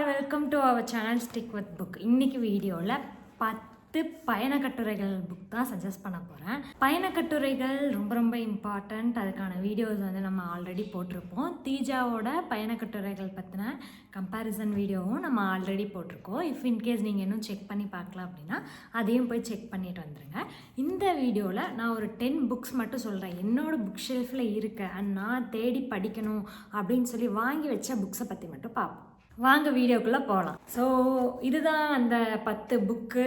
All welcome to our channel stick with book இன்னைக்கு வீடியோவில் பத்து பயண கட்டுரைகள் புக் தான் சஜஸ்ட் பண்ண போகிறேன் பயண கட்டுரைகள் ரொம்ப ரொம்ப இம்பார்ட்டண்ட் அதுக்கான வீடியோஸ் வந்து நம்ம ஆல்ரெடி போட்டிருப்போம். தீஜாவோட பயண கட்டுரைகள் பற்றின கம்பேரிசன் வீடியோவும் நம்ம ஆல்ரெடி போட்டிருக்கோம். இஃப் இன்கேஸ் நீங்கள் இன்னும் செக் பண்ணி பார்க்கலாம் அப்படின்னா அதையும் போய் செக் பண்ணிட்டு வந்துடுங்க இந்த வீடியோவில் நான் ஒரு டென் புக்ஸ் மட்டும் சொல்கிறேன் என்னோடய புக் ஷெல்ஃபில் இருக்க அண்ட் நான் தேடி படிக்கணும் அப்படின்னு சொல்லி வாங்கி வச்ச புக்ஸை பற்றி மட்டும் பார்ப்போம். வாங்க வீடியோக்குள்ளே போகலாம் ஸோ இதுதான் அந்த பத்து புக்கு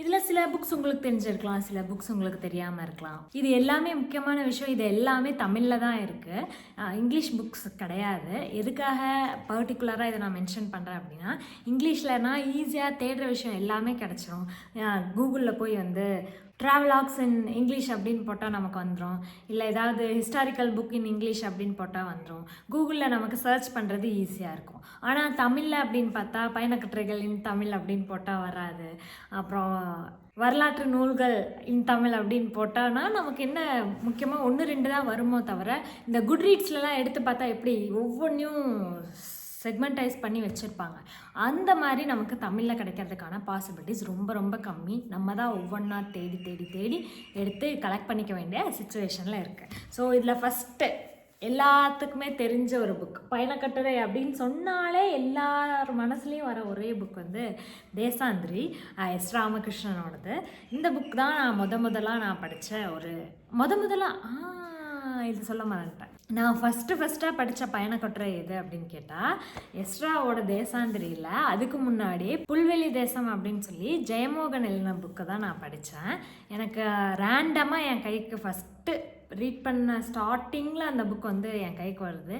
இதில் சில புக்ஸ் உங்களுக்கு தெரிஞ்சிருக்கலாம் சில புக்ஸ் உங்களுக்கு தெரியாமல் இருக்கலாம். இது எல்லாமே முக்கியமான விஷயம். இது எல்லாமே தமிழில் தான் இருக்குது இங்கிலீஷ் புக்ஸ் கிடையாது. எதுக்காக பர்டிகுலராக இதை நான் மென்ஷன் பண்ணுறேன் அப்படின்னா இங்கிலீஷ்லனா ஈஸியாக தேடுற விஷயம் எல்லாமே கிடச்சிரும். கூகுளில் போய் வந்து ட்ராவலாக்ஸ் இன் இங்கிலீஷ் அப்படின்னு போட்டால் நமக்கு வந்துடும் இல்லை ஏதாவது ஹிஸ்டாரிக்கல் புக் இன் இங்கிலீஷ் அப்படின்னு போட்டால் வந்துடும் கூகுளில் நமக்கு சர்ச் பண்ணுறது ஈஸியாக இருக்கும். ஆனால் தமிழில் அப்படின்னு பார்த்தா பயணக்கட்டுரைகள் இன் தமிழ் அப்படின்னு போட்டால் வராது. அப்புறம் வரலாற்று நூல்கள் இன் தமிழ் அப்படின்னு போட்டான்னா நமக்கு என்ன முக்கியமாக ஒன்று ரெண்டு தான் வருமோ தவிர இந்த குட் ரீட்ஸ்லலாம் எடுத்து பார்த்தா எப்படி ஒவ்வொன்றையும் செக்மெண்டைஸ் பண்ணி வச்சுருப்பாங்க. அந்த மாதிரி நமக்கு தமிழில் கிடைக்கிறதுக்கான பாசிபிலிட்டிஸ் ரொம்ப ரொம்ப கம்மி. நம்ம தான் ஒவ்வொன்றா தேடி தேடி தேடி எடுத்து கலெக்ட் பண்ணிக்க வேண்டிய சுச்சுவேஷனில் இருக்குது ஸோ இதில் ஃபஸ்ட்டு எல்லாத்துக்குமே தெரிஞ்ச ஒரு புக் பயணக்கட்டுரை அப்படின்னு சொன்னாலே எல்லார் மனசுலேயும் வர ஒரே புக் வந்து தேசாந்திரி எஸ். ராமகிருஷ்ணனோடது. இந்த புக் தான் நான் முத முதலாக நான் படித்த ஒரு முத முதலாக இது சொல்ல மறந்துட்டேன். நான் ஃபஸ்ட்டு ஃபஸ்ட்டாக படித்த பயணக்கட்டுரை எது அப்படின்னு கேட்டால் எஸ்ராவோட தேசாந்திரியில் அதுக்கு முன்னாடி புல்வெளி தேசம் அப்படின்னு சொல்லி ஜெயமோகன் எழுதின புக்கை தான் நான் படித்தேன் எனக்கு ரேண்டமாக என் கைக்கு ஃபஸ்ட்டு ரீட் பண்ண ஸ்டார்டிங்கில் அந்த புக் வந்து என் கைக்கு வருது.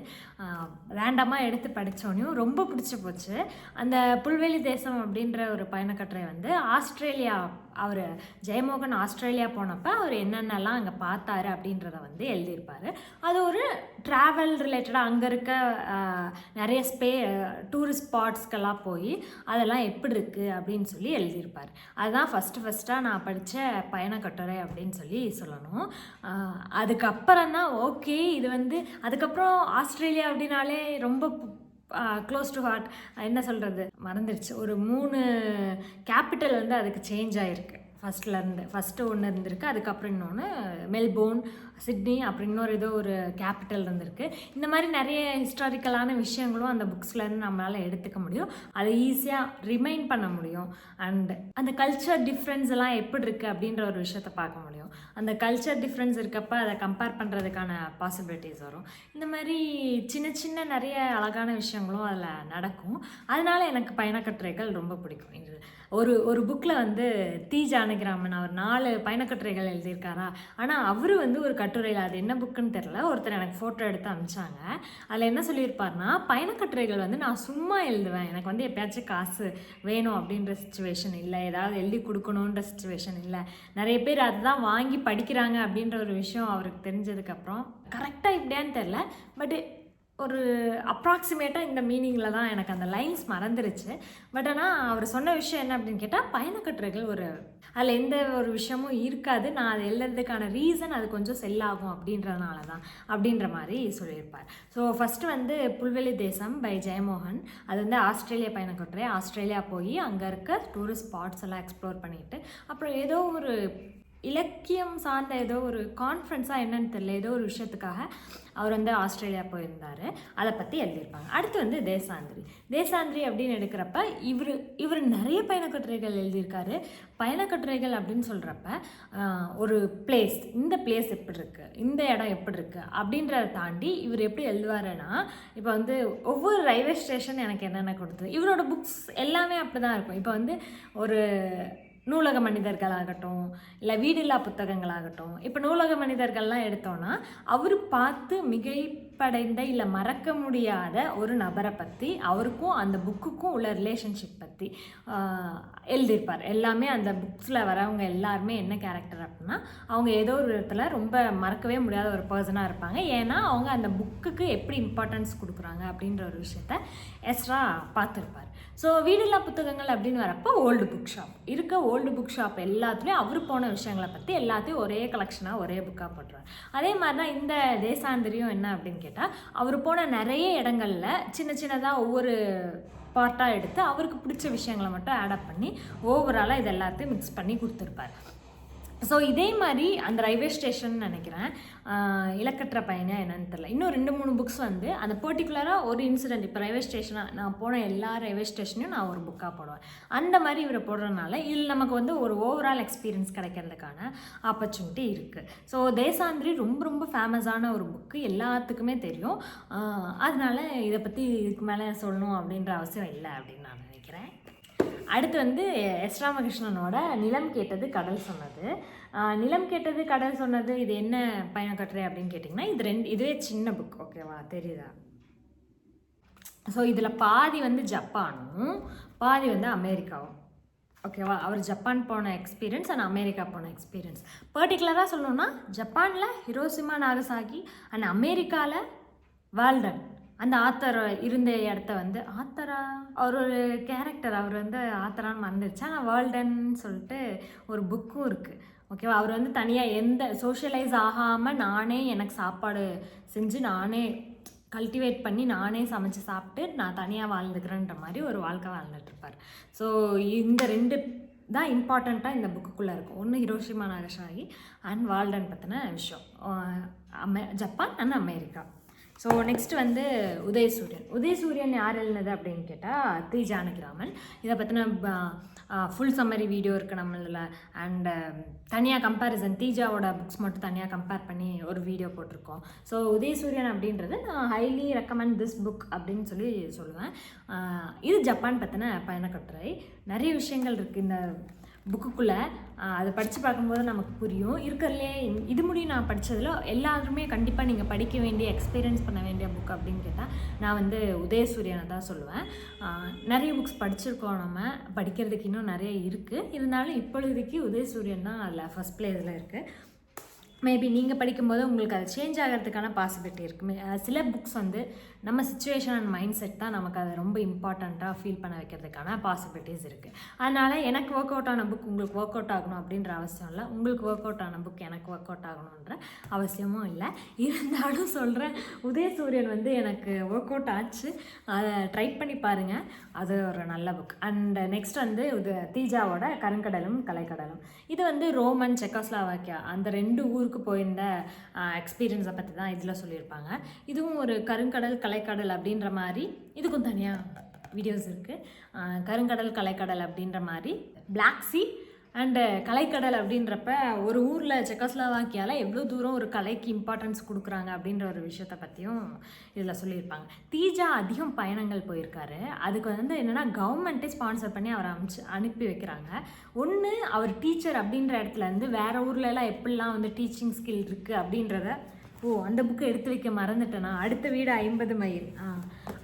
ரேண்டமாக எடுத்து படித்தோன்னையும் ரொம்ப பிடிச்சி போச்சு. அந்த புல்வெளி தேசம் அப்படின்ற ஒரு பயணக்கட்டுரை வந்து ஆஸ்திரேலியா அவர் ஜெயமோகன் ஆஸ்திரேலியா போனப்போ அவர் என்னென்னலாம் அங்கே பார்த்தாரு அப்படின்றத வந்து எழுதியிருப்பார். அது ஒரு ட்ராவல் ரிலேட்டடாக அங்கே இருக்க நிறைய ஸ்பே டூரிஸ்ட் ஸ்பாட்ஸ்க்கெல்லாம் போய் அதெல்லாம் எப்படி இருக்குது அப்படின்னு சொல்லி எழுதியிருப்பார். அதுதான் ஃபஸ்ட்டு ஃபஸ்ட்டாக நான் படித்த பயணக்கட்டுரை அப்படின்னு சொல்லி சொல்லணும். அதுக்கப்புறம் தான் ஓகே இது வந்து அதுக்கப்புறம் ஆஸ்திரேலியா அப்படின்னாலே ரொம்ப க்ளோஸ் டு ஹார்ட் என்ன சொல்கிறது மறந்துடுச்சு ஒரு மூணு கேபிட்டல் வந்து அதுக்கு சேஞ்ச் ஆகிருக்கு ஃபஸ்ட்லேருந்து ஃபஸ்ட்டு ஒன்று இருந்திருக்கு அதுக்கப்புறம் இன்னொன்று மெல்போர்ன் சிட்னி அப்புறம் இன்னொரு ஏதோ ஒரு கேபிட்டல் இருந்திருக்கு. இந்த மாதிரி நிறைய ஹிஸ்டாரிக்கலான விஷயங்களும் அந்த புக்ஸ்லேருந்து நம்மளால் எடுத்துக்க முடியும். அதை ஈஸியாக ரிமைண்ட் பண்ண முடியும். அண்ட் அந்த கல்ச்சர் டிஃப்ரென்ஸ் எல்லாம் எப்படி இருக்குது அப்படின்ற ஒரு விஷயத்த பார்க்க முடியும். அந்த கல்ச்சர் டிஃப்ரென்ஸ் இருக்கப்ப அதை கம்பேர் பண்ணுறதுக்கான பாசிபிலிட்டிஸ் வரும். இந்த மாதிரி சின்ன சின்ன நிறைய அழகான விஷயங்களும் அதில் நடக்கும். அதனால எனக்கு பயணக்கட்டுரைகள் ரொம்ப பிடிக்கும். ஒரு ஒரு புக்கில் வந்து தி. ஜானகிராமன் அவர் நாலு பயணக்கட்டுரைகள் எழுதியிருக்காரா? ஆனால் அவர் வந்து ஒரு கட்டுரையில் அது என்ன புக்குன்னு தெரில ஒருத்தர் எனக்கு ஃபோட்டோ எடுத்து அனுப்பிச்சாங்க அதில் என்ன சொல்லியிருப்பார்னா பயணக்கட்டுரைகள் வந்து நான் சும்மா எழுதுவேன். எனக்கு வந்து எப்பயாச்சும் காசு வேணும் அப்படின்ற சுச்சுவேஷன் இல்லை. ஏதாவது எழுதி கொடுக்கணுன்ற சுச்சுவேஷன் இல்லை. நிறைய பேர் அதுதான் வாங்கி படிக்கிறாங்க அப்படின்ற ஒரு விஷயம் அவருக்கு தெரிஞ்சதுக்கப்புறம். கரெக்டாக இப்படியான்னு தெரில பட் ஒரு அப்ராக்சிமேட்டாக இந்த மீனிங்கில் தான் எனக்கு அந்த லைன்ஸ் மறந்துருச்சு. பட் ஆனால் அவர் சொன்ன விஷயம் என்ன அப்படின்னு கேட்டால் பயணக்கட்டுரைகள் ஒரு அதில் எந்த ஒரு விஷயமும் இருக்காது. நான் அது எழுதுறதுக்கான ரீசன் அது கொஞ்சம் செல் ஆகும் அப்படின்றனால தான் அப்படின்ற மாதிரி சொல்லியிருப்பார். ஸோ ஃபஸ்ட்டு வந்து புல்வெளி தேசம் பை ஜெயமோகன். அது வந்து ஆஸ்திரேலியா பயணக்கட்டுரை. ஆஸ்திரேலியா போய் அங்கே இருக்க டூரிஸ்ட் ஸ்பாட்ஸ் எல்லாம் எக்ஸ்ப்ளோர் பண்ணிட்டு அப்புறம் ஏதோ ஒரு இலக்கியம் சார்ந்த ஏதோ ஒரு கான்ஃபரன்ஸாக என்னன்னு தெரியல ஏதோ ஒரு விஷயத்துக்காக அவர் வந்து ஆஸ்திரேலியா போயிருந்தார். அதை பற்றி எழுதியிருப்பாங்க. அடுத்து வந்து தேசாந்திரி. தேசாந்திரி அப்படின்னு எடுக்கிறப்ப இவர் இவர் நிறைய பயணக்கட்டுரைகள் எழுதியிருக்காரு. பயணக்கட்டுரைகள் அப்படின்னு சொல்கிறப்ப ஒரு பிளேஸ் இந்த பிளேஸ் எப்படி இருக்குது இந்த இடம் எப்படி இருக்குது அப்படின்றத தாண்டி இவர் எப்படி எழுதுவாருன்னா இப்போ வந்து ஒவ்வொரு ரயில்வே ஸ்டேஷன் எனக்கு என்னென்ன கொடுத்தது. இவரோட புக்ஸ் எல்லாமே அப்படி தான் இருக்கும். இப்போ வந்து ஒரு நூலக மனிதர்களாகட்டும் இல்லை வீடில்லா புத்தகங்களாகட்டும் இப்போ நூலக மனிதர்கள்லாம் எடுத்தோன்னா அவர் பார்த்து மிகைப்படைந்த இல்லை மறக்க முடியாத ஒரு நபரை பற்றி அவருக்கும் அந்த புக்குக்கும் உள்ள ரிலேஷன்ஷிப் பற்றி எழுதியிருப்பார். எல்லாமே அந்த புக்ஸில் வரவங்க எல்லாருமே என்ன கேரக்டர் அப்படின்னா அவங்க ஏதோ ஒரு விதத்தில் ரொம்ப மறக்கவே முடியாத ஒரு பர்சனாக இருப்பாங்க. ஏன்னா அவங்க அந்த புக்குக்கு எப்படி இம்பார்ட்டன்ஸ் கொடுக்குறாங்க அப்படின்ற ஒரு விஷயத்த எக்ஸ்ட்ரா பார்த்துருப்பார். ஸோ வீடில்லா புத்தகங்கள் அப்படின்னு வரப்போ ஓல்டு புக் ஷாப் இருக்க ஓல்டு புக் ஷாப் எல்லாத்துலேயும் அவர் போன விஷயங்களை பற்றி எல்லாத்தையும் ஒரே கலெக்ஷனாக ஒரே புக்காக போட்டுருவார். அதே மாதிரி தான் இந்த தேசாந்திரியும் என்ன அப்படின்னு கேட்டால் அவர் போன நிறைய இடங்கள்ல சின்ன சின்னதாக ஒவ்வொரு பார்ட்டாக எடுத்து அவருக்கு பிடிச்ச விஷயங்களை மட்டும் ஆடப் பண்ணி ஓவராலாக இது எல்லாத்தையும் மிக்ஸ் பண்ணி கொடுத்துருப்பார். ஸோ இதே மாதிரி அந்த ரயில்வே ஸ்டேஷன் நினைக்கிறேன். இலக்கற்ற பயணம் என்னன்னு தெரியல. இன்னும் ரெண்டு மூணு புக்ஸ் வந்து அந்த பர்டிகுலராக ஒரு இன்சிடென்ட் இப்போ ரயில்வே ஸ்டேஷனாக நான் போன எல்லா ரயில்வே ஸ்டேஷனையும் நான் ஒரு புக்காக போடுவேன். அந்த மாதிரி இவரை போடுறதுனால இதில் நமக்கு வந்து ஒரு ஓவரால் எக்ஸ்பீரியன்ஸ் கிடைக்கிறதுக்கான ஆப்பர்ச்சுனிட்டி இருக்குது ஸோ தேசாந்திரி ரொம்ப ரொம்ப ஃபேமஸான ஒரு புக்கு எல்லாத்துக்குமே தெரியும். அதனால் அதனால இதை பற்றி இதுக்கு மேலே சொல்லணும் அப்படின்ற அவசியம் இல்லை அப்படின்னா அடுத்து வந்து எஸ் ராமகிருஷ்ணனோட நிலம் கேட்டது கடல் சொன்னது. நிலம் கேட்டது கடல் சொன்னது இது என்ன பயண கட்டுரை அப்படின்னு கேட்டிங்கன்னா இது ரெண்டு இதுவே சின்ன புக் ஓகேவா தெரியுதா? ஸோ இதில் பாதி வந்து ஜப்பானும் பாதி வந்து அமெரிக்காவும். ஓகேவா அவர் ஜப்பான் போன எக்ஸ்பீரியன்ஸ் அண்ட் அமெரிக்கா போன எக்ஸ்பீரியன்ஸ் பர்டிகுலராக சொல்லணும்னா ஜப்பானில் ஹிரோசிமா நாகசாகி அண்ட் அமெரிக்காவில் வால்டன் அந்த ஆத்தர் இருந்த இடத்த வந்து ஆத்தரா? அவர் ஒரு கேரக்டர் அவர் வந்து ஆத்தரான்னு மறந்துடுச்சு ஆனால் வேர்ல்டன்னு சொல்லிட்டு ஒரு புக்கும் இருக்குது ஓகேவா அவர் வந்து தனியாக எந்த சோஷியலைஸ் ஆகாமல் நானே எனக்கு சாப்பாடு செஞ்சு நானே கல்டிவேட் பண்ணி நானே சமைச்சு சாப்பிட்டு நான் தனியாக வாழ்ந்துக்கிறேன்ற மாதிரி ஒரு வாழ்க்கை வாழ்ந்துட்டுருப்பார். ஸோ இந்த ரெண்டு தான் இம்பார்ட்டண்ட்டாக இந்த புக்குக்குள்ளே இருக்கும். ஒன்று ஹிரோஷிமா நாகசாகி அண்ட் வால்டன் பற்றின விஷயம். அமெ Japan and America. So next வந்து உதயசூரியன். உதயசூரியன் யார் எழுதுனது அப்படின்னு கேட்டால் தி. ஜானகிராமன். இதை பற்றின ஃபுல் சம்மரி வீடியோ இருக்குது நம்மளில் அண்ட் தனியாக கம்பேரிசன் தீஜாவோட புக்ஸ் மட்டும் தனியாக கம்பேர் பண்ணி ஒரு வீடியோ போட்டிருக்கோம். ஸோ உதயசூரியன் அப்படின்றது நான் ஹைலி ரெக்கமெண்ட் திஸ் புக் அப்படின்னு சொல்லி சொல்லுவேன். இது ஜப்பான் பற்றின பயணக்கட்டுரை. நிறைய விஷயங்கள் இருக்குது இந்த புக்குக்குள்ளே அதை படித்து பார்க்கும்போது நமக்கு புரியும். இருக்கிறதுலே இது முடியும் நான் படித்ததில் எல்லாருமே கண்டிப்பாக நீங்கள் படிக்க வேண்டிய எக்ஸ்பீரியன்ஸ் பண்ண வேண்டிய புக் அப்படின்னு கேட்டால் நான் வந்து உதயசூரியனை தான் சொல்லுவேன். நிறைய புக்ஸ் படிச்சிருக்கோம் நம்ம படிக்கிறதுக்கு இன்னும் நிறைய இருக்குது இருந்தாலும் இப்பொழுதைக்கு உதயசூரியன் தான் அதில் ஃபஸ்ட் பிளேஸில் இருக்குது மேபி நீங்கள் படிக்கும்போது உங்களுக்கு அது சேஞ்ச் ஆகிறதுக்கான பாசிபிலிட்டி இருக்குமே சில புக்ஸ் வந்து நம்ம சுச்சுவேஷன் அண்ட் மைண்ட் செட் தான் நமக்கு அதை ரொம்ப இம்பார்ட்டண்ட்டாக ஃபீல் பண்ண வைக்கிறதுக்கான பாசிபிலிட்டிஸ் இருக்குது அதனால் எனக்கு ஒர்க் அவுட் ஆன புக் உங்களுக்கு ஒர்க் அவுட் ஆகணும் அப்படின்ற அவசியம் இல்லை. உங்களுக்கு ஒர்க் அவுட் ஆன புக் எனக்கு ஒர்க் அவுட் ஆகணுன்ற அவசியமும் இல்லை. இருந்தாலும் சொல்கிறேன் உதயசூரியன் வந்து எனக்கு ஒர்க் அவுட் ஆச்சு. அதை ட்ரை பண்ணி பாருங்கள் அது ஒரு நல்ல புக் அண்ட் நெக்ஸ்ட் வந்து இது தீஜாவோட கருங்கடலும் கலைக்கடலும். இது வந்து ரோமன் செக்கோஸ்லாவாக்கியா. அந்த ரெண்டு டூருக்கு போயிருந்த எக்ஸ்பீரியன்ஸை பற்றி தான் இதில் சொல்லியிருப்பாங்க. இதுவும் ஒரு கருங்கடல் கலைக்கடல் அப்படின்ற மாதிரி இதுக்கும் தனியாக வீடியோஸ் இருக்குது கருங்கடல் கலைக்கடல் அப்படின்ற மாதிரி பிளாக் சி அண்டு கலைக்கடல் அப்படின்றப்ப ஒரு ஊரில் செக்கோஸ்லாவாக்கியாவில் எவ்வளோ தூரம் ஒரு கலைக்கு இம்பார்ட்டன்ஸ் கொடுக்குறாங்க அப்படின்ற ஒரு விஷயத்தை பற்றியும் இதில் சொல்லியிருப்பாங்க. தீஜா அதிகம் பயணங்கள் போயிருக்காரு. அதுக்கு வந்து என்னென்னா கவர்மெண்ட்டே ஸ்பான்சர் பண்ணி அவரை அனுப்பிச்சு அனுப்பி வைக்கிறாங்க. ஒன்று அவர் டீச்சர் அப்படின்ற இடத்துல இருந்து வேறு ஊர்லலாம் எப்படிலாம் வந்து டீச்சிங் ஸ்கில் இருக்குது அப்படின்றத ஓ அந்த புக்கை எடுத்து வைக்க மறந்துட்டேனா? அடுத்த வீடு ஐம்பது மைல். ஆ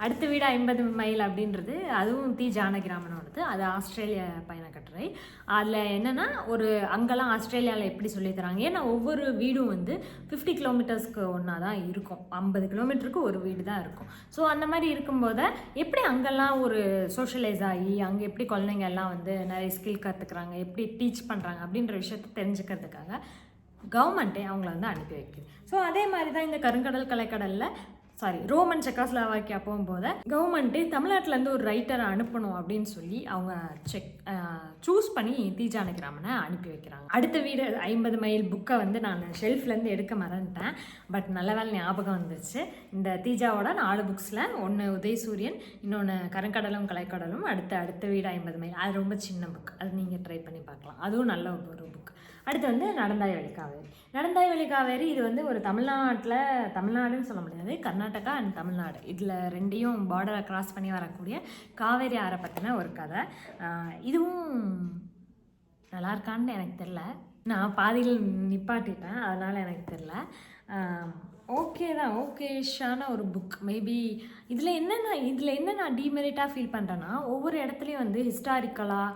அடுத்த வீடு ஐம்பது மைல் அப்படின்றது அதுவும் தி. ஜானகிராமனோடது. அது ஆஸ்திரேலியா பயணக்கட்டுரை. அதில் என்னென்னா ஒரு அங்கெல்லாம் ஆஸ்திரேலியாவில் எப்படி சொல்லித் தராங்க? ஏன்னா ஒவ்வொரு வீடும் வந்து ஃபிஃப்டி கிலோமீட்டர்ஸ்க்கு ஒன்றா தான் இருக்கும். ஐம்பது கிலோமீட்டருக்கு ஒரு வீடு தான் இருக்கும். ஸோ அந்த மாதிரி இருக்கும்போது எப்படி அங்கெல்லாம் ஒரு சோஷியலைஸ் ஆகி அங்கே எப்படி குழந்தைங்க எல்லாம் வந்து நிறைய ஸ்கில் கற்றுக்குறாங்க எப்படி டீச் பண்ணுறாங்க அப்படின்ற விஷயத்தை தெரிஞ்சுக்கிறதுக்காக கவர்மெண்ட்டே அவங்கள வந்து அனுப்பி வைக்குது. ஸோ அதே மாதிரி தான் இந்த கருங்கடல் கலைக்கடலில் சாரி ரோமன் செக்காஸ்லாவாக்கியா போகும்போது கவர்மெண்ட்டு தமிழ்நாட்டிலேருந்து ஒரு ரைட்டரை அனுப்பணும் அப்படின்னு சொல்லி அவங்க செக் சூஸ் பண்ணி தீஜானகிராமனை அனுப்பி வைக்கிறாங்க. அடுத்த வீடு ஐம்பது மைல் புக்கை வந்து நான் ஷெல்ஃப்லேருந்து எடுக்க மறந்துட்டேன். பட் நல்ல வேலை ஞாபகம் வந்துச்சு இந்த தீஜாவோட நாலு புக்ஸில் ஒன்று உதயசூரியன் இன்னொன்று கருங்கடலும் கலைக்கடலும் அடுத்த அடுத்த வீடு ஐம்பது மைல். அது ரொம்ப சின்ன புக் அது நீங்கள் ட்ரை பண்ணி பார்க்கலாம். அதுவும் நல்ல ஒரு புக் அடுத்து வந்து நடந்தாய் வழி காவேரி. நடந்தாய் வழி காவேரி இது வந்து ஒரு தமிழ்நாட்டில் தமிழ்நாடுன்னு சொல்ல முடியாது. கர்நாடகா அண்ட் தமிழ்நாடு. இதில் ரெண்டையும் பார்டரை கிராஸ் பண்ணி வரக்கூடிய காவேரி ஆறை பற்றின ஒரு கதை. இதுவும் நல்லா இருக்கான்னு எனக்கு தெரில நான் பாதியில் நிப்பாட்டிட்டேன் அதனால் எனக்கு தெரில ஓகே தான் ஓகேஷான ஒரு புக் மேபி இதில் என்னென்ன இதில் என்ன நான் டிமெரிட்டாக ஃபீல் பண்ணுறேன்னா ஒவ்வொரு இடத்துலையும் வந்து ஹிஸ்டாரிக்கலாக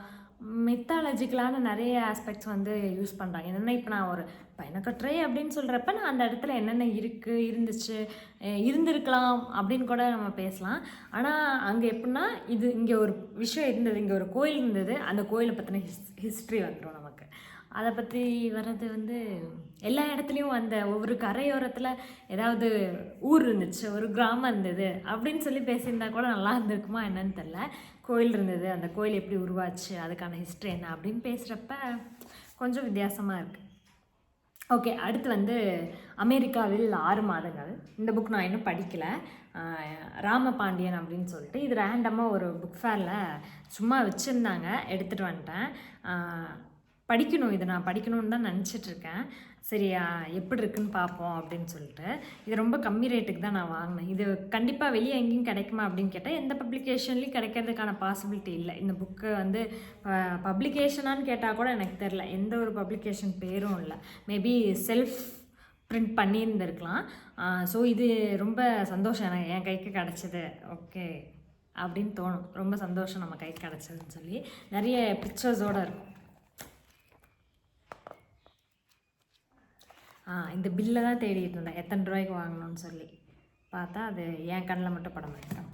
மெத்தாலஜிக்கலான நிறைய ஆஸ்பெக்ட்ஸ் வந்து யூஸ் பண்ணுறாங்க என்னென்ன இப்போ நான் ஒரு பயணக்கட்டுரை அப்படின்னு சொல்கிறப்ப நான் அந்த இடத்துல என்னென்ன இருக்குது இருந்துச்சு இருந்திருக்கலாம் அப்படின்னு கூட நம்ம பேசலாம். ஆனால் அங்கே எப்படின்னா இது இங்கே ஒரு விஷயம் இருந்தது இங்கே ஒரு கோயில் இருந்தது அந்த கோயிலை பற்றின ஹிஸ் ஹிஸ்ட்ரி வந்துடும் நமக்கு. அதை பற்றி வர்றது வந்து எல்லா இடத்துலையும் அந்த ஒவ்வொரு கரையோரத்தில் ஏதாவது ஊர் இருந்துச்சு ஒரு கிராமம் இருந்தது அப்படின்னு சொல்லி பேசியிருந்தா கூட நல்லா இருந்திருக்குமா என்னன்னு தெரில கோயில் இருந்தது அந்த கோயில் எப்படி உருவாச்சு அதுக்கான ஹிஸ்ட்ரி என்ன அப்படின்னு பேசுகிறப்ப கொஞ்சம் வித்தியாசமாக இருக்குது ஓகே அடுத்து வந்து அமெரிக்காவில் ஆறு மாதங்கள். இந்த புக் நான் இன்னும் படிக்கலை. ராமபாண்டியன் அப்படின்னு சொல்லிட்டு இது ரேண்டமாக ஒரு புக் ஃபேரில் சும்மா வச்சுருந்தாங்க எடுத்துகிட்டு வந்துட்டேன். படிக்கணும். இது நான் படிக்கணும்னு தான் நினச்சிட்ருக்கேன். சரியா? சரி எப்படி இருக்குன்னு பார்ப்போம் அப்படின்னு சொல்லிட்டு. இது ரொம்ப கம்மி ரேட்டுக்கு தான் நான் வாங்கினேன். இது கண்டிப்பாக வெளியே எங்கேயும் கிடைக்குமா அப்படின்னு கேட்டால் எந்த பப்ளிகேஷன்லேயும் கிடைக்கிறதுக்கான பாசிபிலிட்டி இல்லை. இந்த புக்கு வந்து பப்ளிகேஷனான்னு கேட்டால் கூட எனக்கு தெரில எந்த ஒரு பப்ளிகேஷன் பேரும் இல்லை. மேபி செல்ஃப் பிரிண்ட் பண்ணியிருந்திருக்கலாம். ஸோ இது ரொம்ப சந்தோஷம். எனக்கு என் கைக்கு கிடச்சிது. ஓகே அப்படின்னு தோணும். ரொம்ப சந்தோஷம் நம்ம கைக்கு கிடச்சதுன்னு சொல்லி. நிறைய பிக்சர்ஸோடு இருக்கும். ஆ இந்த பில்லை தான் தேடிட்டு இருந்தேன். எத்தனை ரூபாய்க்கு வாங்கணும்னு சொல்லி. பார்த்தா அது என் கண்ணில் மட்டும் படம் மாட்டேன்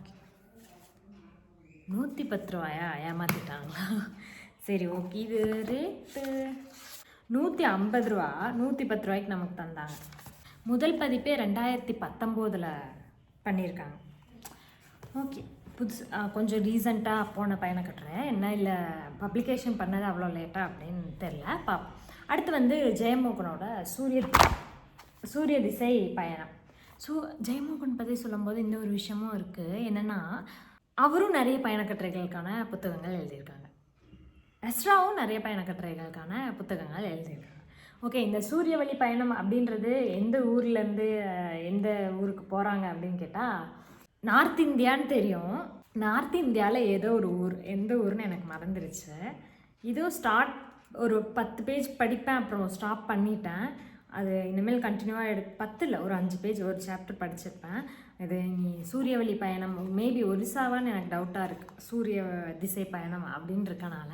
நூற்றி பத்து ரூபாயா? ஏமாற்றிட்டாங்களா சரி ஓகே. இது ரேட்டு நூற்றி ஐம்பது ரூபா. நூற்றி பத்து ரூபாய்க்கு நமக்கு தந்தாங்க. முதல் பதிப்பே ரெண்டாயிரத்தி பத்தொம்போதில் பண்ணியிருக்காங்க. ஓகே. புதுசு கொஞ்சம் ரீசண்டாக போன பயணம் கட்டுறேன். என்ன இல்லை பப்ளிகேஷன் பண்ணது அவ்வளோ லேட்டாக அப்படின்னு தெரில பாப்போம். அடுத்து வந்து ஜெயமோகனோட சூரிய சூரிய திசை பயணம். ஸோ ஜெயமோகன் பற்றி சொல்லும்போது இந்த ஒரு விஷயமும் இருக்குது என்னென்னா அவரும் நிறைய பயணக்கட்டுரைகளுக்கான புத்தகங்கள் எழுதியிருக்காங்க. எஸ்ராவும் நிறைய பயணக்கட்டுரைகளுக்கான புத்தகங்கள் எழுதியிருக்காங்க. ஓகே இந்த சூரியவழி பயணம் அப்படின்றது எந்த ஊர்லேருந்து எந்த ஊருக்கு போகிறாங்க அப்படின்னு கேட்டால் நார்த் இந்தியான்னு தெரியும். நார்த் இந்தியாவில் ஏதோ ஒரு ஊர் எந்த ஊர்னு எனக்கு மறந்துருச்சு. இதுவும் ஸ்டார்ட் ஒரு பத்து பேஜ் படிப்பேன் அப்புறம் ஸ்டாப் பண்ணிட்டேன். அது இனிமேல் கண்டினியூவாக எடு பத்தில் ஒரு அஞ்சு பேஜ் ஒரு சாப்டர் படிச்சிருப்பேன். இது நீ சூரியவழி பயணம் மேபி ஒரிசாவான்னு எனக்கு டவுட்டாக இருக்குது சூரிய திசை பயணம் அப்படின்னு இருக்கனால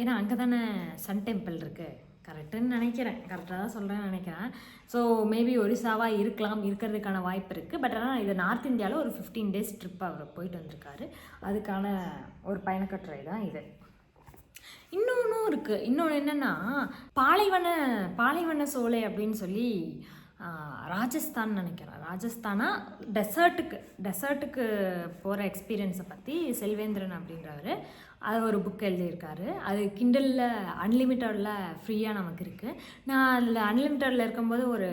ஏன்னா அங்கே தானே சன் டெம்பிள் இருக்குது கரெக்டுன்னு நினைக்கிறேன். கரெக்டாக தான் சொல்கிறேன்னு நினைக்கிறேன். ஸோ மேபி ஒரிசாவாக இருக்கலாம் இருக்கிறதுக்கான வாய்ப்பு இருக்குது பட் ஆனால் இது நார்த் இந்தியாவில் ஒரு ஃபிஃப்டீன் டேஸ் ட்ரிப் அவர் போயிட்டு வந்திருக்காரு. அதுக்கான ஒரு பயணக்கட்டுரை தான் இது. இன்னொன்றும் இருக்குது இன்னொன்று என்னென்னா பாலைவன பாலைவன சோலை அப்படின்னு சொல்லி ராஜஸ்தான் நினைக்கிறேன். ராஜஸ்தானா? டெசர்ட்டுக்கு டெசர்ட்டுக்கு போகிற எக்ஸ்பீரியன்ஸை பற்றி செல்வேந்திரன் அப்படின்றவர் அது ஒரு புக் எழுதியிருக்காரு. அது கிண்டலில் அன்லிமிட்டடில் ஃப்ரீயாக நமக்கு இருக்குது நான் அதில் அன்லிமிட்டடில் இருக்கும்போது ஒரு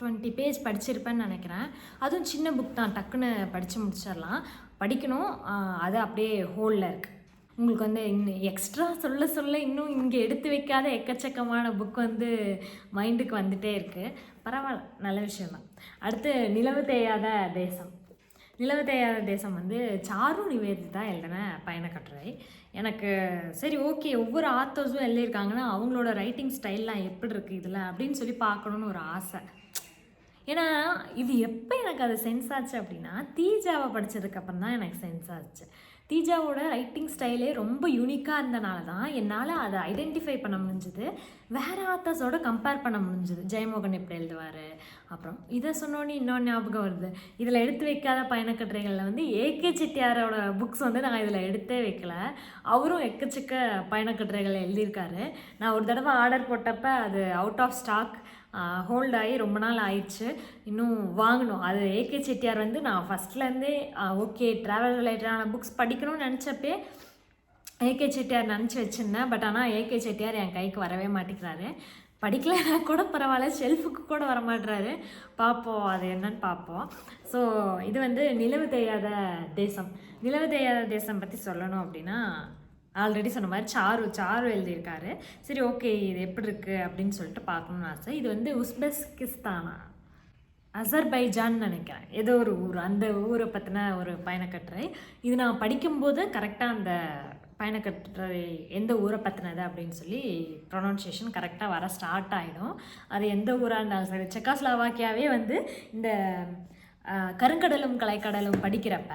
டுவெண்ட்டி பேஜ் படிச்சிருப்பேன்னு நினைக்கிறேன். அதுவும் சின்ன புக் தான். டக்குன்னு படித்து முடிச்சிடலாம். படிக்கணும். அது அப்படியே ஹோலில் இருக்குது உங்களுக்கு வந்து இன்னும் எக்ஸ்ட்ரா சொல்ல சொல்ல இன்னும் இங்கே எடுத்து வைக்காத எக்கச்சக்கமான புக் வந்து மைண்டுக்கு வந்துட்டே இருக்குது பரவாயில்ல நல்ல விஷயம்தான். அடுத்து நிலவு தேயாத தேசம். நிலவு தேயாத தேசம் வந்து சாரு நிவேதிதா எழுதின பயணக்கட்டுரை எனக்கு சரி ஓகே ஒவ்வொரு ஆத்தர்ஸும் எழுதியிருக்காங்கன்னா அவங்களோட ரைட்டிங் ஸ்டைல்லாம் எப்படி இருக்குது இதில் அப்படின்னு சொல்லி பார்க்கணுன்னு ஒரு ஆசை. ஏன்னா இது எப்போ எனக்கு அது சென்ஸ் ஆச்சு அப்படின்னா தீஜாவை படித்ததுக்கப்புறம் தான் எனக்கு சென்ஸ் ஆச்சு. தீஜாவோட ரைட்டிங் ஸ்டைலே ரொம்ப யூனிக்காக இருந்தனால தான் என்னால் அதை ஐடென்டிஃபை பண்ண முடிஞ்சுது. வேறு ஆத்தர்ஸோட கம்பேர் பண்ண முடிஞ்சுது. ஜெயமோகன் எப்படி எழுதுவார்? அப்புறம் இதை சொன்னோன்னே இன்னொன்று ஞாபகம் வருது. இதில் எடுத்து வைக்காத பயணக்கட்டுரைகளில் வந்து ஏகே செட்டியாரோட புக்ஸ் வந்து நான் இதில் எடுத்தே வைக்கல. அவரும் எக்கச்சக்க பயணக்கட்டுரைகளை எழுதியிருக்காரு. நான் ஒரு தடவை ஆர்டர் போட்டப்போ அது அவுட் ஆஃப் ஸ்டாக் ஹோல்ட் ஆகி ரொம்ப நாள் ஆயிடுச்சு. இன்னும் வாங்கணும். அது ஏகே செட்டியார் வந்து நான் ஃபஸ்ட்லேருந்தே ஓகே ட்ராவல் ரிலேட்டடான புக்ஸ் படிக்கணும்னு நினச்சப்பே ஏகே செட்டியார் நினச்சி வச்சுருந்தேன். பட் ஆனால் ஏகே செட்டியார் என் கைக்கு வரவே மாட்டேங்கிறாரு. படிக்கலைன்னா கூட பரவாயில்ல ஷெல்ஃபுக்கு கூட வரமாட்டுறாரு பார்ப்போம் அது என்னன்னு பார்ப்போம். ஸோ இது வந்து நிலவு தெரியாத தேசம். நிலவு தெரியாத தேசம் பற்றி சொல்லணும் அப்படின்னா ஆல்ரெடி சொன்ன மாதிரி சாரு சாரு எழுதியிருக்காரு. சரி ஓகே இது எப்படி இருக்குது அப்படின்னு சொல்லிட்டு பார்க்கணும்னு ஆசை. இது வந்து உஸ்பெஸ்கிஸ்தானா? அசர்பைஜான் நினைக்கிறேன். ஏதோ ஒரு ஊர் அந்த ஊரை பற்றின ஒரு பயணக்கட்டுரை. இது நான் படிக்கும்போது கரெக்டாக அந்த பயணக்கட்டுரை எந்த ஊரை பற்றினது அப்படின்னு சொல்லி ப்ரொனவுன்சியேஷன் கரெக்டாக வர ஸ்டார்ட் ஆகிடும் அது எந்த ஊராக இருந்தாலும் சரி. செக்காஸ்லாவாக்கியாவே வந்து இந்த கருங்கடலும் கலைக்கடலும் படிக்கிறப்ப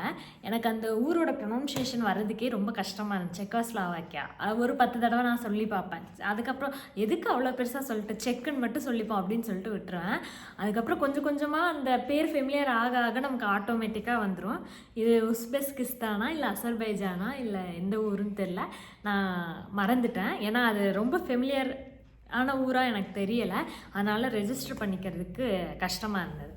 எனக்கு அந்த ஊரோட ப்ரொனவுன்சியேஷன் வர்றதுக்கே ரொம்ப கஷ்டமாக இருந்துச்சு. செக்கோஸ்லாவாக்கியா. அது ஒரு பத்து தடவை நான் சொல்லி பார்ப்பேன். அதுக்கப்புறம் எதுக்கு அவ்வளோ பெருசாக சொல்லிட்டு செக்குன்னு மட்டும் சொல்லிப்போம் அப்படின்னு சொல்லிட்டு விட்டுருவேன். அதுக்கப்புறம் கொஞ்சம் கொஞ்சமாக அந்த பேர் ஃபெமிலியர் ஆக ஆக நமக்கு ஆட்டோமேட்டிக்காக வந்துடும் இது உஸ்பெஸ்கிஸ்தானா இல்லை அசர்பைஜானா இல்லை எந்த ஊருன்னு தெரில நான் மறந்துட்டேன். ஏன்னா அது ரொம்ப ஃபெமிலியர் ஆன ஊராக எனக்கு தெரியலை. அதனால் ரெஜிஸ்டர் பண்ணிக்கிறதுக்கு கஷ்டமாக இருந்தது.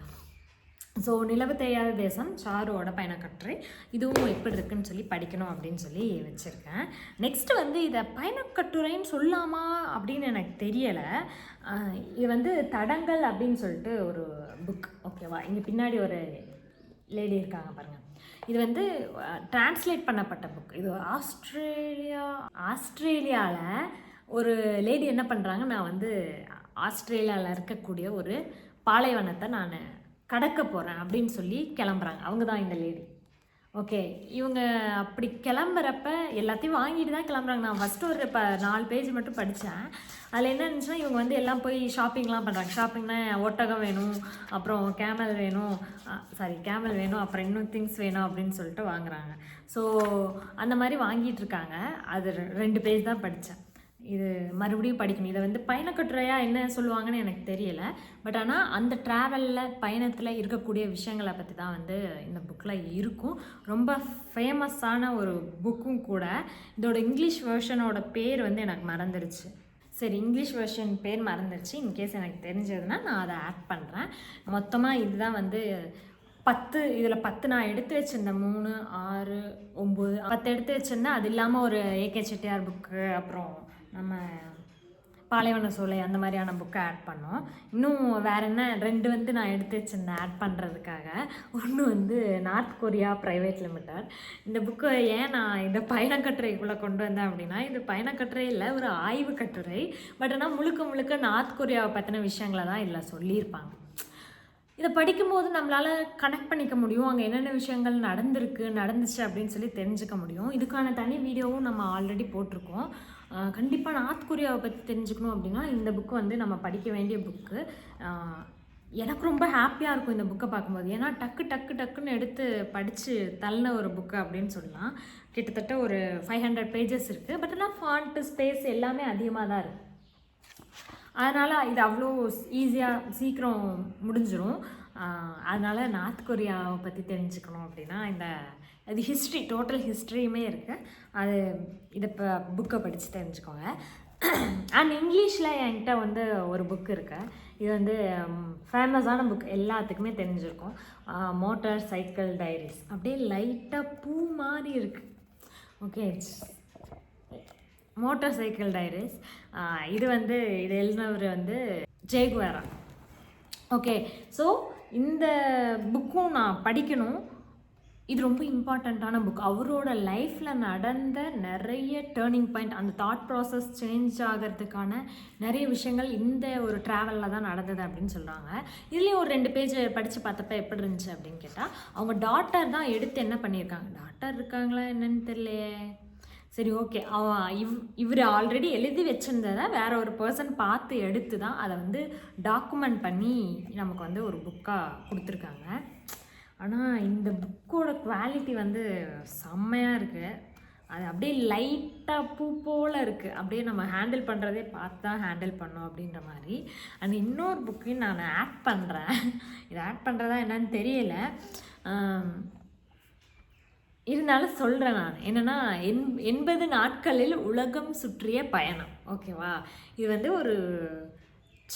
ஸோ நிலவு தேசம் சாரோட பயணக்கட்டுரை இதுவும் எப்படி இருக்குன்னு சொல்லி படிக்கணும் அப்படின்னு சொல்லி வச்சுருக்கேன். நெக்ஸ்ட்டு வந்து இதை பயணக்கட்டுரைன்னு சொல்லாமா அப்படின்னு எனக்கு தெரியலை. இது வந்து தடங்கள் அப்படின்னு சொல்லிட்டு ஒரு புக் ஓகேவா இங்கே பின்னாடி ஒரு லேடி இருக்காங்க பாருங்கள் இது வந்து டிரான்ஸ்லேட் பண்ணப்பட்ட புக் இது ஆஸ்திரேலியா ஆஸ்திரேலியாவில் ஒரு லேடி என்ன பண்ணுறாங்க நான் வந்து ஆஸ்திரேலியாவில் இருக்கக்கூடிய ஒரு பாலைவனத்தை நான் கடக்க போகிறேன் அப்படின்னு சொல்லி கிளம்புறாங்க. அவங்க தான் இந்த லேடி ஓகே இவங்க அப்படி கிளம்புறப்ப எல்லாத்தையும் வாங்கிட்டு தான் கிளம்புறாங்க. நான் ஃபஸ்ட்டு ஒரு இப்போ நாலு பேஜ் மட்டும் படித்தேன் அதில் என்ன இருந்துச்சுன்னா இவங்க வந்து எல்லாம் போய் ஷாப்பிங்லாம் பண்ணுறாங்க ஷாப்பிங்னா ஒட்டகம் வேணும் அப்புறம் கேமல் வேணும் சாரி கேமல் வேணும் அப்புறம் இன்னும் திங்ஸ் வேணும் அப்படின்னு சொல்லிட்டு வாங்குறாங்க. ஸோ அந்த மாதிரி வாங்கிட்டு இருக்காங்க. அது ரெ- ரெண்டு பேஜ் தான் படித்தேன் இது மறுபடியும் படிக்கணும். இதை வந்து பயணக்கட்டுரையாக என்ன சொல்லுவாங்கன்னு எனக்கு தெரியலை. பட் ஆனால் அந்த ட்ராவலில் பயணத்தில் இருக்கக்கூடிய விஷயங்களை பற்றி தான் வந்து இந்த புக்கில் இருக்கும். ரொம்ப ஃபேமஸான ஒரு புக்கும் கூட. இதோட இங்கிலீஷ் வேர்ஷனோட பேர் வந்து எனக்கு மறந்துடுச்சு சரி இங்கிலீஷ் வெர்ஷன் பேர் மறந்துடுச்சு இன்கேஸ் எனக்கு தெரிஞ்சதுன்னா நான் அதை ஆட் பண்ணுறேன் மொத்தமாக இதுதான் வந்து பத்து இதில் பத்து நான் எடுத்து வச்சிருந்தேன் மூணு ஆறு ஒம்பது பத்து எடுத்து வச்சிருந்தேன் அது இல்லாமல் ஒரு ஏகே செட்டியார் புக்கு அப்புறம் நம்ம பாலைவன சோலை அந்த மாதிரியான புக்கை ஆட் பண்ணோம். இன்னும் வேற என்ன ரெண்டு வந்து நான் எடுத்து வச்சிருந்தேன் ஆட் பண்ணுறதுக்காக ஒன்று வந்து நார்த் கொரியா ப்ரைவேட் லிமிடெட் இந்த புக்கு ஏன் நான் இந்த பயணக்கட்டுரைக்குள்ளே கொண்டு வந்தேன் அப்படின்னா இது பயணக்கட்டுரை இல்லை ஒரு ஆய்வு கட்டுரை பட் ஆனால் முழுக்க முழுக்க நார்த் கொரியாவை பற்றின விஷயங்களை தான் இதில் சொல்லியிருப்பாங்க. இதை படிக்கும்போது நம்மளால் கனெக்ட் பண்ணிக்க முடியும். அங்கே என்னென்ன விஷயங்கள் நடந்திருக்கு நடந்துச்சு அப்படின்னு சொல்லி தெரிஞ்சுக்க முடியும். இதுக்கான தனி வீடியோவும் நம்ம ஆல்ரெடி போட்டிருக்கோம். கண்டிப்பாக நார்த் கொரியாவை பற்றி தெரிஞ்சுக்கணும் அப்படின்னா இந்த புக்கு வந்து நம்ம படிக்க வேண்டிய புக்கு எனக்கு ரொம்ப ஹாப்பியாக இருக்கும் இந்த புக்கை பார்க்கும்போது. ஏன்னா டக்கு டக்கு டக்குன்னு எடுத்து படித்து தள்ளின ஒரு புக்கு அப்படின்னு சொல்லலாம். கிட்டத்தட்ட ஒரு ஃபைவ் ஹண்ட்ரட் பேஜஸ் இருக்குது பட் ஆனால் ஃபாண்ட்டு ஸ்பேஸ் எல்லாமே அதிகமாக தான் இருக்குது அதனால் இது அவ்வளோ ஈஸியாக சீக்கிரம் முடிஞ்சிடும் அதனால் நார்த் கொரியாவை பற்றி தெரிஞ்சுக்கணும் அப்படின்னா இந்த இது ஹிஸ்ட்ரி டோட்டல் ஹிஸ்ட்ரியுமே இருக்குது அது இதை இப்போ புக்கை படித்து தெரிஞ்சுக்கோங்க. அண்ட் இங்கிலீஷில் என்கிட்ட வந்து ஒரு புக் இருக்கு. இது வந்து ஃபேமஸான புக் எல்லாத்துக்குமே தெரிஞ்சிருக்கும். மோட்டார் சைக்கிள் டைரிஸ் அப்படியே லைட்டாக பூ மாதிரி இருக்குது ஓகே மோட்டார் சைக்கிள் டைரிஸ் இது வந்து இது எழுதினவர் வந்து ஜெயகுவேரா ஓகே ஸோ இந்த புக்கும் நான் படிக்கணும். இது ரொம்ப இம்பார்ட்டண்ட்டான புக் அவரோட லைஃப்பில் நடந்த நிறைய டேர்னிங் பாயிண்ட் அந்த தாட் ப்ராசஸ் சேஞ்ச் ஆகிறதுக்கான நிறைய விஷயங்கள் இந்த ஒரு ட்ராவலில் தான் நடந்தது அப்படின்னு சொல்கிறாங்க இதுலேயும் ஒரு ரெண்டு பேஜ் படித்து பார்த்தப்ப எப்படி இருந்துச்சு அப்படின்னு கேட்டால் அவங்க டாக்டர் தான் எடுத்து என்ன பண்ணியிருக்காங்க? டாக்டர் இருக்காங்களா என்னன்னு தெரியலையே. சரி ஓகே அவன் இவ் இவர் ஆல்ரெடி எழுதி வச்சிருந்ததை வேற ஒரு பர்சன் பார்த்து எடுத்து தான் அதை வந்து டாக்குமெண்ட் பண்ணி நமக்கு வந்து ஒரு புக்காக கொடுத்துருக்காங்க. ஆனால் இந்த புக்கோட குவாலிட்டி வந்து செம்மையாக இருக்குது அது அப்படியே லைட்டாக பூ போல் இருக்குது அப்படியே நம்ம ஹேண்டில் பண்ணுறதே பார்த்து தான் ஹேண்டில் பண்ணோம் அப்படின்ற மாதிரி. அண்ட் இன்னொரு புக்கையும் நான் ஆட் பண்ணுறேன் இதை ஆட் பண்ணுறதா என்னன்னு தெரியல. இருந்தாலும் சொல்கிறேன் நான். என்னென்னா எண் எண்பது நாட்களில் உலகம் சுற்றிய பயணம். ஓகேவா? இது வந்து ஒரு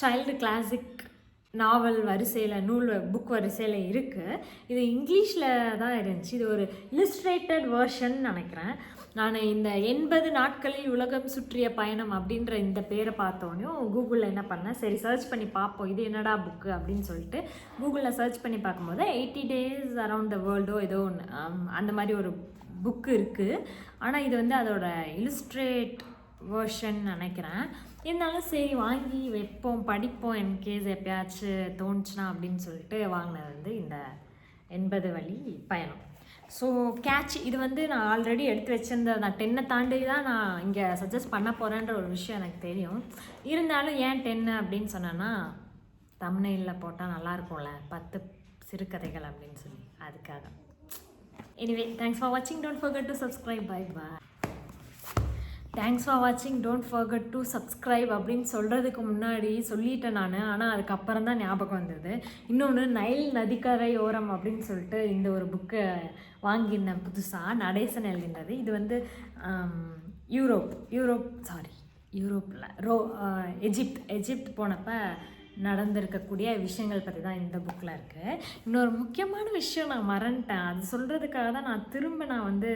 சைல்டு கிளாசிக் நாவல் வரிசையில் நூல் புக் வரிசையில் இருக்குது இது இங்கிலீஷில் தான் இருந்துச்சு. இது ஒரு இலிஸ்ட்ரேட்டட் வேர்ஷன் நினைக்கிறேன். நான் இந்த எண்பது நாட்களில் உலகம் சுற்றிய பயணம் அப்படின்ற இந்த பேரை பார்த்தோன்னே கூகுளில் என்ன பண்ணேன்? சரி சர்ச் பண்ணி பார்ப்போம். இது என்னடா புக்கு அப்படின்னு சொல்லிட்டு கூகுளில் சர்ச் பண்ணி பார்க்கும்போது எயிட்டி டேஸ் அரவுண்ட் த வேர்ல்டோ ஏதோ ஒன்று அந்த மாதிரி ஒரு புக்கு இருக்குது ஆனால் இது வந்து அதோட இலுஸ்ட்ரேட் வேர்ஷன் நினைக்கிறேன். இருந்தாலும் சரி வாங்கி வைப்போம் படிப்போம். என்கேஸ் எப்பயாச்சும் தோணுச்சுனா அப்படின்னு சொல்லிட்டு வாங்கினது வந்து இந்த எண்பது வழி பயணம். ஸோ கேட்ச் இது வந்து நான் ஆல்ரெடி எடுத்து வச்சிருந்த நான் டென்னை தாண்டி தான் நான் இங்கே சஜஸ்ட் பண்ண போகிறேன்ற ஒரு விஷயம் எனக்கு தெரியும். இருந்தாலும் ஏன் டென்னு அப்படின்னு சொன்னேன்னா தம்னையில் போட்டால் நல்லா இருக்கும்ல பத்து சிறுகதைகள் அப்படின்னு சொல்லி அதுக்காக. எனிவே தேங்க்ஸ் ஃபார் வாட்சிங் don't forgot to subscribe bye bye thanks for வாட்சிங் டோன்ட் ஃபர்கட் டு சப்ஸ்கிரைப் அப்படின்னு சொல்கிறதுக்கு முன்னாடி சொல்லிட்டேன் நான். ஆனால் அதுக்கப்புறம் தான் ஞாபகம் வந்தது. இன்னொன்று நைல் நதிக்கரை ஓரம் அப்படின்னு சொல்லிட்டு இந்த ஒரு புக்கை வாங்கியிருந்தேன் புதுசாக நடேசன் எழுதினது இது வந்து யூரோப் யூரோப் சாரி யூரோப்பில் ரோ எஜிப்ட் எஜிப்ட் போனப்போ நடந்திருக்கக்கூடிய விஷயங்கள் பற்றி தான் இந்த புக்கில் இருக்குது இன்னொரு முக்கியமான விஷயம் நான் மறந்துட்டேன். அது சொல்கிறதுக்காக தான் நான் திரும்ப நான் வந்து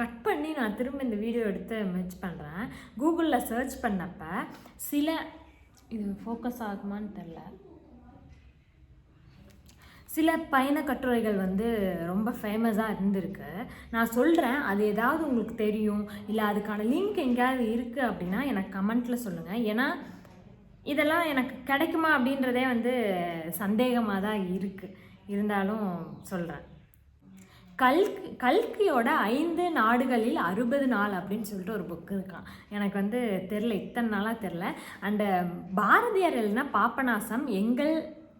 கட் பண்ணி நான் திரும்ப இந்த வீடியோ எடுத்து மெச் பண்ணுறேன் கூகுளில் சர்ச் பண்ணப்ப சில இது ஃபோக்கஸ் ஆகுமான்னு தெரில சில பயண கட்டுரைகள் வந்து ரொம்ப ஃபேமஸாக இருந்திருக்கு. நான் சொல்கிறேன் அது ஏதாவது உங்களுக்கு தெரியும் இல்லை அதுக்கான லிங்க் எங்கேயாவது இருக்குது அப்படின்னா எனக்கு கமெண்ட்டில் சொல்லுங்கள் ஏன்னா இதெல்லாம் எனக்கு கிடைக்குமா அப்படின்றதே வந்து சந்தேகமாக தான் இருக்குது இருந்தாலும் சொல்கிறேன் கல்கி கல்கியோட ஐந்து நாடுகளில் அறுபது நாள் அப்படின்னு சொல்லிட்டு ஒரு புக் இருக்கான். எனக்கு வந்து தெரில இத்தனை நாளாக தெரில அண்டு பாரதியார் எழுதின பாப்பநாசம் எங்கள்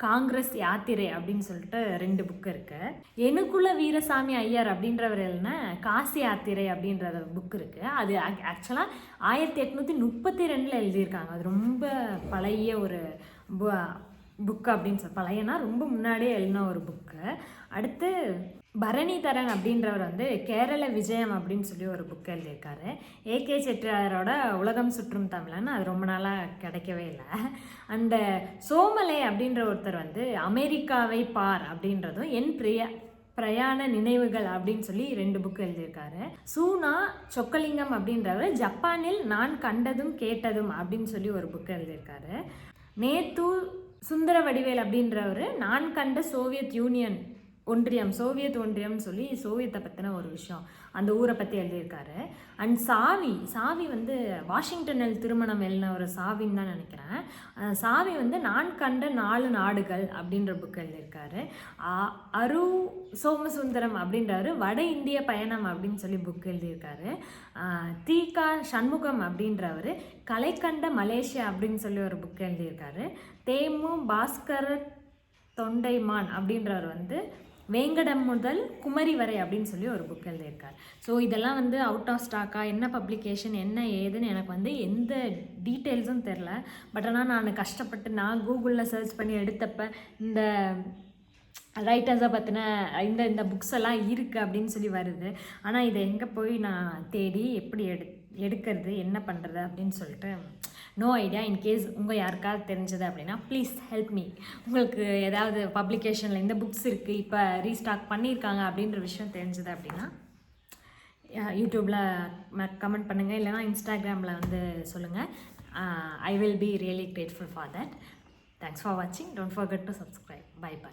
காங்கிரஸ் யாத்திரை அப்படின்னு சொல்லிட்டு ரெண்டு புக் இருக்கு. எனக்குள்ள வீரசாமி ஐயர் அப்படின்றவர் எழுதின காசி யாத்திரை அப்படின்ற புக் இருக்கு. அது ஆக்சுவலாக ஆயிரத்தி எட்நூற்றி முப்பத்தி ரெண்டில் எழுதியிருக்காங்க. அது ரொம்ப பழைய ஒரு புக் அப்படின்னு சொல்லி பழையனா ரொம்ப முன்னாடியே எழுதின ஒரு புக்கு அடுத்து பரணிதரன் அப்படின்றவர் வந்து கேரள விஜயம் அப்படின்னு சொல்லி ஒரு புக் எழுதியிருக்காரு. ஏகே செட்டியாரோட உலகம் சுற்றும் தமிழன் அது ரொம்ப நாளாக கிடைக்கவே இல்லை. அந்த சோமலை அப்படின்ற ஒருத்தர் வந்து அமெரிக்காவை பார் அப்படின்றதும் என் பிரிய பிரயாண நினைவுகள் அப்படின்னு சொல்லி ரெண்டு புக் எழுதியிருக்காரு. சூனா சொக்கலிங்கம் அப்படின்றவர் ஜப்பானில் நான் கண்டதும் கேட்டதும் அப்படின்னு சொல்லி ஒரு புக் எழுதியிருக்காரு. நேத்து சுந்தர வடிவேல் அப்படின்றவர் நான் கண்ட சோவியத் யூனியன் ஒன்றியம் சோவியத் ஒன்றியம்னு சொல்லி சோவியத்தை பற்றின ஒரு விஷயம். அந்த ஊரை பற்றி எழுதியிருக்காரு. அண்ட் சாவி சாவி வந்து வாஷிங்டனில் திருமணம் எழுதின ஒரு சாவின்னு தான் நினைக்கிறேன். சாவி வந்து நான் கண்ட நாலு நாடுகள் அப்படின்ற புக் எழுதியிருக்காரு. அ- அரு சோமசுந்தரம் அப்படின்றாரு. வட இந்திய பயணம் அப்படின்னு சொல்லி புக் எழுதியிருக்காரு. தீகா சண்முகம் அப்படின்றவர். கலைக்கண்ட மலேசியா அப்படின்னு சொல்லி ஒரு புக் எழுதியிருக்காரு. தேமு பாஸ்கர் தொண்டைமான் அப்படின்றவர் வந்து வேங்கடம் முதல் குமரி வரை அப்படின்னு சொல்லி ஒரு புக் எழுதியிருக்கார். ஸோ இதெல்லாம் வந்து அவுட் ஆஃப் ஸ்டாக்கா என்ன பப்ளிகேஷன் என்ன ஏதுன்னு எனக்கு வந்து எந்த டீட்டெயில்ஸும் தெரில. பட் ஆனால் நான் கஷ்டப்பட்டு நான் கூகுளில் சர்ச் பண்ணி எடுத்தப்ப இந்த ரைட்டர்ஸை பற்றின இந்த இந்த புக்ஸ் எல்லாம் இருக்குது அப்படின்னு சொல்லி வருது. ஆனால் இதை எங்கே போய் நான் தேடி எப்படி எடு எடுக்கிறது என்ன பண்ணுறது அப்படின்னு சொல்லிட்டு நோ ஐடியா இன்கேஸ் உங்கள் யாருக்காவது தெரிஞ்சது அப்படின்னா ப்ளீஸ் ஹெல்ப் மீ உங்களுக்கு ஏதாவது பப்ளிகேஷனில் இந்த புக்ஸ் இருக்குது இப்போ ரீஸ்டாக் பண்ணியிருக்காங்க அப்படின்ற விஷயம் தெரிஞ்சது அப்படின்னா யூடியூப்பில் கமெண்ட் பண்ணுங்கள் இல்லைனா இன்ஸ்டாகிராமில் வந்து சொல்லுங்கள் I will be really grateful for that thanks for வாட்சிங் don't forget to subscribe bye bye